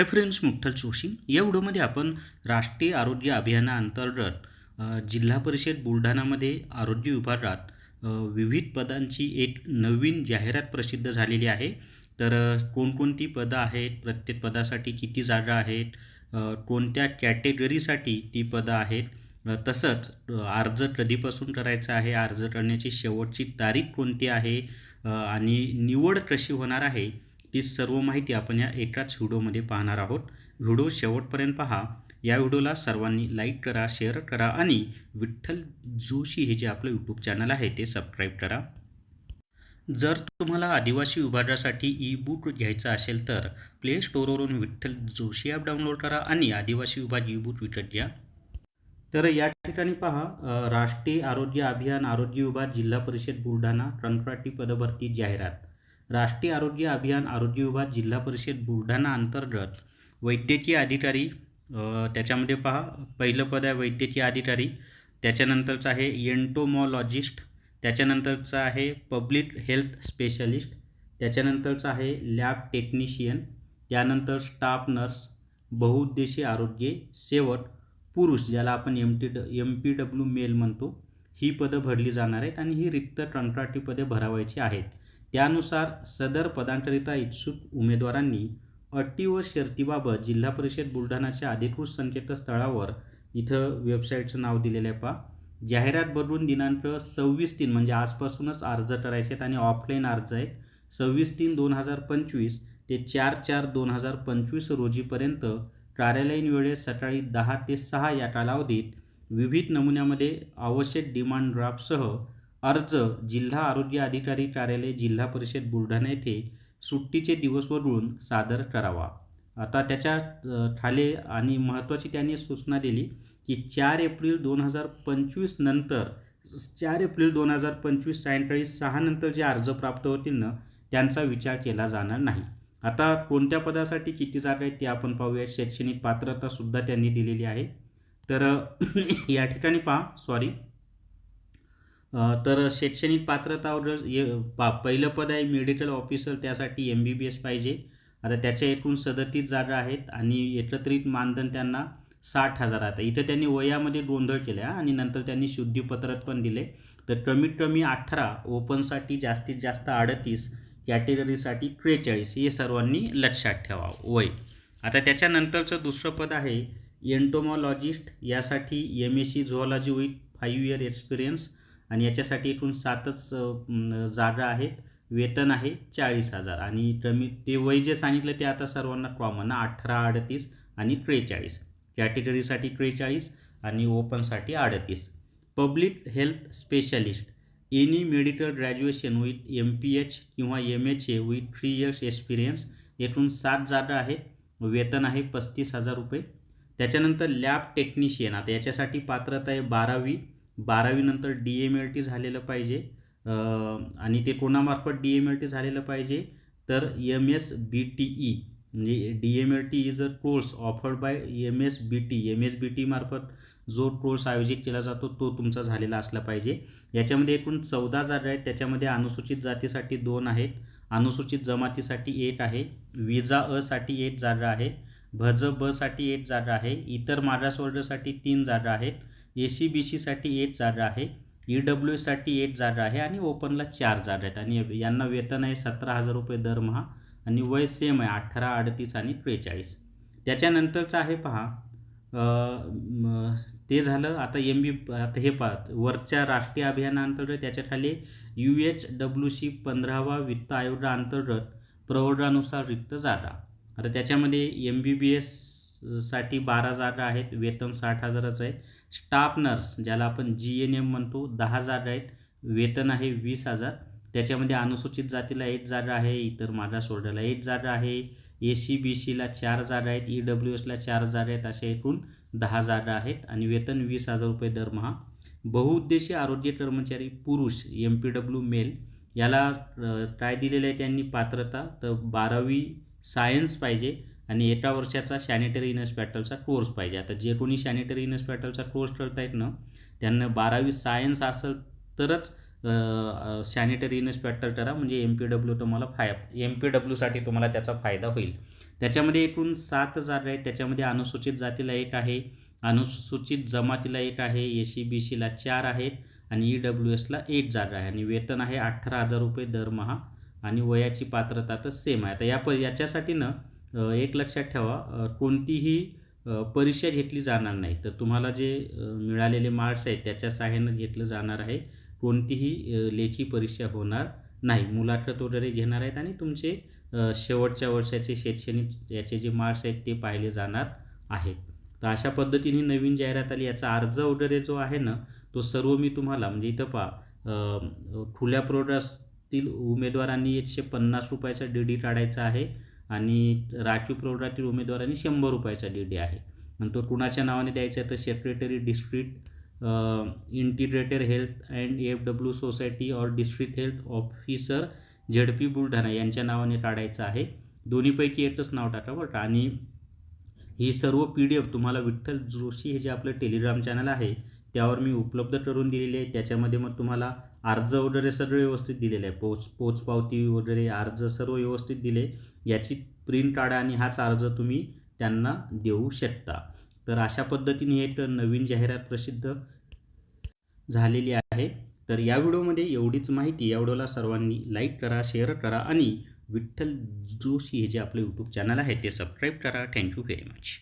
हे फ्रेंड्स मुक्ताल जोशी या व्हिडिओमध्ये आपण राष्ट्रीय आरोग्य अभियानाअंतर्गत जिल्हा परिषद बुलढाणामध्ये आरोग्य विभागात विविध पदांची एक नवीन जाहिरात प्रसिद्ध झालेली आहे. तर कोणकोणती पदं आहेत प्रत्येक पदासाठी किती जागा आहेत कोणत्या कॅटेगरीसाठी ती पदं आहेत तसंच अर्ज कधीपासून करायचा आहे अर्ज करण्याची शेवटची तारीख कोणती आहे आणि निवड कशी होणार आहे ती सर्व माहिती आपण या एकाच व्हिडिओमध्ये पाहणार आहोत. व्हिडिओ शेवटपर्यंत पहा. या व्हिडिओला सर्वांनी लाईक करा शेअर करा आणि विठ्ठल जोशी हे जे आपलं यूट्यूब चॅनल आहे ते सबस्क्राईब करा. जर तुम्हाला आदिवासी विभागासाठी ई बुक घ्यायचं असेल तर प्ले स्टोअरवरून विठ्ठल जोशी ॲप डाउनलोड करा आणि आदिवासी विभाग ई बुक विकत घ्या. तर या ठिकाणी पहा राष्ट्रीय आरोग्य अभियान आरोग्य विभाग जिल्हा परिषद बुलढाणा कंत्राटी पदभरती जाहिरात. राष्ट्रीय आरोग्य अभियान आरोग्य विभाग जिल्हा परिषद बुलढाणा अंतर्गत वैद्यकीय अधिकारी त्याच्यामध्ये पहा पहिलं पद आहे वैद्यकीय अधिकारी त्याच्यानंतरचं आहे एंटोमॉलॉजिस्ट त्याच्यानंतरचं आहे पब्लिक हेल्थ स्पेशलिस्ट त्याच्यानंतरचं आहे लॅब टेक्निशियन त्यानंतर स्टाफ नर्स बहुउद्देशीय आरोग्य सेवक पुरुष ज्याला आपण एम टी ड एम पी डब्ल्यू मेल म्हणतो ही पदं भरली जाणार आहेत आणि ही रिक्त कंत्राटी पदे भरावायची आहेत. त्यानुसार सदर पदांकरिता इच्छुक उमेदवारांनी अटी व शर्तीबाबत जिल्हा परिषद बुलढाणाच्या अधिकृत संकेतस्थळावर इथं वेबसाईटचं नाव दिलेलं आहे पहा. जाहिरात बदलून दिनांक सव्वीस तीन म्हणजे आजपासूनच अर्ज करायचे आहेत आणि ऑफलाईन अर्ज आहेत. सव्वीस तीन दोन हजार पंचवीस ते चार चार दोन हजार पंचवीस रोजीपर्यंत कार्यालयीन वेळेत सकाळी दहा ते सहा या कालावधीत विविध नमुन्यामध्ये आवश्यक डिमांड ड्राफ्टसह अर्ज जिल्हा आरोग्य अधिकारी कार्यालय जिल्हा परिषद बुलढाणा येथे सुट्टीचे दिवस वगळून सादर करावा. आता त्याच्या अ, खाली आणि महत्त्वाची त्यांनी सूचना दिली की चार एप्रिल दोन हजार पंचवीस नंतर चार एप्रिल दोन हजार पंचवीस सायंकाळी सहा नंतर जे अर्ज प्राप्त होतील ना त्यांचा विचार केला जाणार नाही. आता कोणत्या पदासाठी किती जागा आहेत ते आपण पाहूया. शैक्षणिक पात्रतासुद्धा त्यांनी दिलेली आहे. तर या ठिकाणी पहा. सॉरी तर शैक्षणिक पात्रता ऑर्डर ये पा पहिलं पद आहे मेडिकल ऑफिसर त्यासाठी एम बी बी एस पाहिजे. आता त्याच्या एकूण सदतीस जागा आहेत आणि एकत्रित मानधन त्यांना साठ हजार आता इथं त्यांनी वयामध्ये गोंधळ केला आणि नंतर त्यांनी शुद्धीपत्रक पण दिले. तर कमीत कमी अठरा ओपनसाठी जास्तीत जास्त अडतीस कॅटेगरीसाठी त्रेचाळीस हे सर्वांनी लक्षात ठेवा वय. आता त्याच्यानंतरचं दुसरं पद आहे एंटोमॉलॉजिस्ट यासाठी M S C zoology with five year experience आणि याच्यासाठी एकूण सातच जागा आहेत. वेतन आहे चाळीस हजार. आणि कमी ते वय जे सांगितलं ते आता सर्वांना कॉमन अठरा अडतीस आणि त्रेचाळीस. कॅटेगरीसाठी त्रेचाळीस आणि ओपनसाठी अडतीस. Public health specialist any medical graduation with M P H किंवा M H A with three years experience एकूण सात जागा आहेत. वेतन आहे पस्तीस हजार रुपये. त्याच्यानंतर लॅब टेक्निशियन आता याच्यासाठी पात्रता आहे बारावी. बारावीनंतर डी एम एल टी झालेलं पाहिजे. आणि ते कोणामार्फत डी एम एल टी झालेलं पाहिजे तर M S B T E म्हणजे D M L T is a course offered by M S B T M S B T मार्फत जो कोर्स आयोजित केला जातो तो तुमचा झालेला असला पाहिजे. याच्यामध्ये एकूण चौदा जागा आहेत. त्याच्यामध्ये अनुसूचित जातीसाठी दोन आहेत. अनुसूचित जमातीसाठी एक आहे. विजा असाठी एक जागा आहे. भज बसाठी एक जागा आहे. इतर मागासवर्गासाठी तीन जागा आहेत. ए सी बी सीसाठी एक जागा आहे ई डब्ल्यू एससाठी एक जागा आहे आणि ओपनला चार जागा आहेत. आणि यांना वेतन आहे सतरा हजार रुपये दरमहा आणि वय सेम आहे अठरा अडतीस आणि त्रेचाळीस. त्याच्यानंतरचं आहे पहा ते झालं आता एम बी आता हे पहा वरच्या राष्ट्रीय अभियानाअंतर्गत त्याच्याखाली यू एच डब्ल्यू सी पंधरावा वित्त आयोगाअंतर्गत प्रवर्गानुसार रिक्त जागा. आता त्याच्यामध्ये एम बी बी एस साठी बारा जागा आहेत वेतन साठ हजारच आहे. स्टाफ नर्स ज्याला आपण जी एन एम म्हणतो दहा जागा आहेत वेतन आहे वीस हजार. त्याच्यामध्ये अनुसूचित जातीला एक जागा आहे इतर मागासवर्गाला एक जागा आहे. ए सी बी सीला चार जागा आहेत ई डब्ल्यू एसला चार जागा आहेत अशा एकूण दहा जागा आहेत आणि वेतन वीस हजार रुपये दरमहा बहुउद्देशीय आरोग्य कर्मचारी पुरुष एम पी डब्ल्यू मेल याला काय दिलेलं आहे त्यांनी पात्रता. तर बारावी सायन्स पाहिजे. आणि एका वर्षाचा सॅनिटरी इन्स्पेक्टरचा कोर्स पाहिजे. आता जे कोणी सॅनिटरी इन्स्पेक्टरचा कोर्स करतायत ना त्यांना बारावी सायन्स असेल तरच सॅनिटरी इन्स्पेक्टर करा. म्हणजे एम पी डब्ल्यू तुम्हाला फाय एम पी डब्ल्यूसाठी तुम्हाला त्याचा फायदा होईल. त्याच्यामध्ये एकूण सात जागा आहेत. त्याच्यामध्ये अनुसूचित जातीला एक आहे अनुसूचित जमातीला एक आहे ए सी बी सीला चार आहेत आणि ई डब्ल्यू एसला एक जागा आहे. आणि वेतन आहे अठरा हजार रुपये दरमहा आणि वयाची पात्रता तर सेम आहे. आता या प याच्यासाठी ना एक लक्षात ठेवा कोणतीही परीक्षा घेतली जाणार नाही. तर तुम्हाला जे मिळालेले मार्क्स आहेत त्याच्या सहाय्यानं घेतलं जाणार आहे. कोणतीही लेखी परीक्षा होणार नाही. मुलाखत वगैरे घेणार आहेत आणि तुमचे शेवटच्या वर्षाचे शैक्षणिक याचे जे मार्क्स आहेत ते पाहिले जाणार आहेत. तर अशा पद्धतीने नवीन जाहिरात आली. याचा अर्ज वगैरे जो आहे ना तो सर्व मी तुम्हाला म्हणजे इथं पहा खुल्या प्रोडक्टतील उमेदवारांनी एकशे पन्नास रुपयाचा डी डी काढायचा आहे. आणि राखीव प्रौढातील उमेदवारांनी शंभर रुपयाचा डी डी आहे. नंतर कुणाच्या नावाने द्यायचा आहे तर secretary district integrated health and F W society और district health officer Z P Buldhana यांच्या नावाने काढायचं आहे. दोन्हीपैकी एकच नाव टाका बरं आणि ही सर्व पी डी एफ तुम्हाला विठ्ठल जोशी हे जे आपलं टेलिग्राम चॅनल आहे त्यावर मी उपलब्ध करून दिलेली आहे. त्याच्यामध्ये मग तुम्हाला अर्ज वगैरे सगळं व्यवस्थित दिलेलं आहे. पोच पोचपावती वगैरे अर्ज सर्व व्यवस्थित दिले. याची प्रिंट काढा आणि हाच अर्ज तुम्ही त्यांना देऊ शकता. तर अशा पद्धतीने एक नवीन जाहिरात प्रसिद्ध झालेली आहे. तर या व्हिडिओमध्ये एवढीच माहिती. या व्हिडिओला सर्वांनी लाईक करा शेअर करा आणि विठ्ठल जोशी हे जे आपलं यूट्यूब चॅनल आहे ते सबस्क्राईब करा. Thank you very much